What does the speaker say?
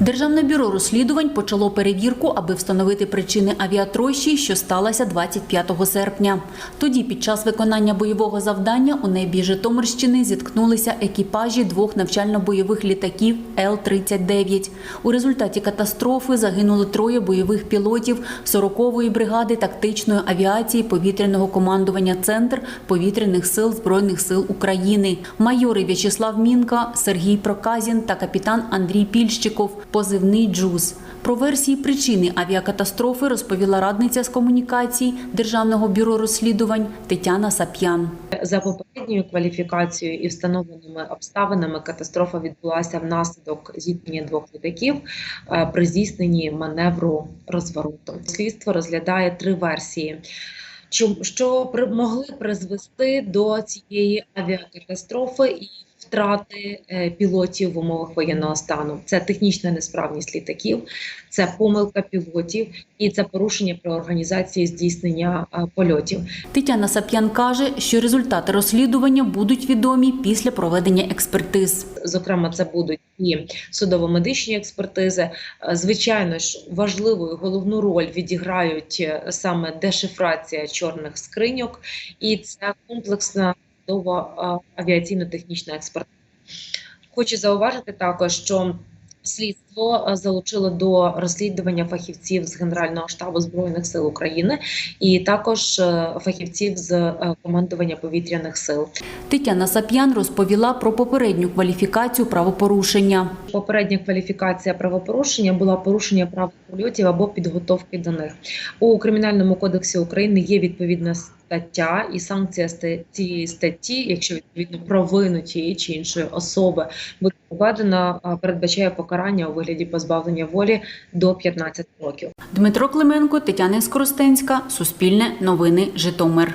Державне бюро розслідувань почало перевірку, аби встановити причини авіатрощі, що сталася 25 серпня. Тоді, під час виконання бойового завдання у небі Житомирщини зіткнулися екіпажі двох навчально-бойових літаків Л-39. У результаті катастрофи загинули троє бойових пілотів 40-ї бригади тактичної авіації повітряного командування Центр повітряних сил Збройних сил України. Майори В'ячеслав Мінка, Сергій Проказін та капітан Андрій Пільщиков, позивний Джуз. Про версії причини авіакатастрофи розповіла радниця з комунікацій Державного бюро розслідувань Тетяна Сап'ян. За попередньою кваліфікацією і встановленими обставинами катастрофа відбулася внаслідок зіткнення двох літаків е, при здійсненні маневру розвороту. Слідство розглядає три версії. Що могли призвести до цієї авіакатастрофи і втрати е, пілотів в умовах воєнного стану? Це технічна несправність літаків, це помилка пілотів і це порушення при організації здійснення польотів. Тетяна Сап'ян каже, що результати розслідування будуть відомі після проведення експертиз. Зокрема, це будуть і судово-медичні експертизи. Е, Звичайно ж, важливу і головну роль відіграють е, саме дешифрація чорних скриньок, і це комплексна е, авіаційно-технічна експертиза. Хочу зауважити також, що слідство залучило до розслідування фахівців з Генерального штабу збройних сил України і також фахівців з командування повітряних сил. Тетяна Сап'ян розповіла про попередню кваліфікацію правопорушення. Попередня кваліфікація правопорушення була порушення прав польотів або підготовки до них. У Кримінальному кодексі України є відповідна стаття і санкція цієї статті, якщо відповідно провину тієї чи іншої особи буде введена, передбачає покарання у вигляді позбавлення волі до 15 років. Дмитро Клименко, Тетяна Скоростенська, Суспільне новини, Житомир.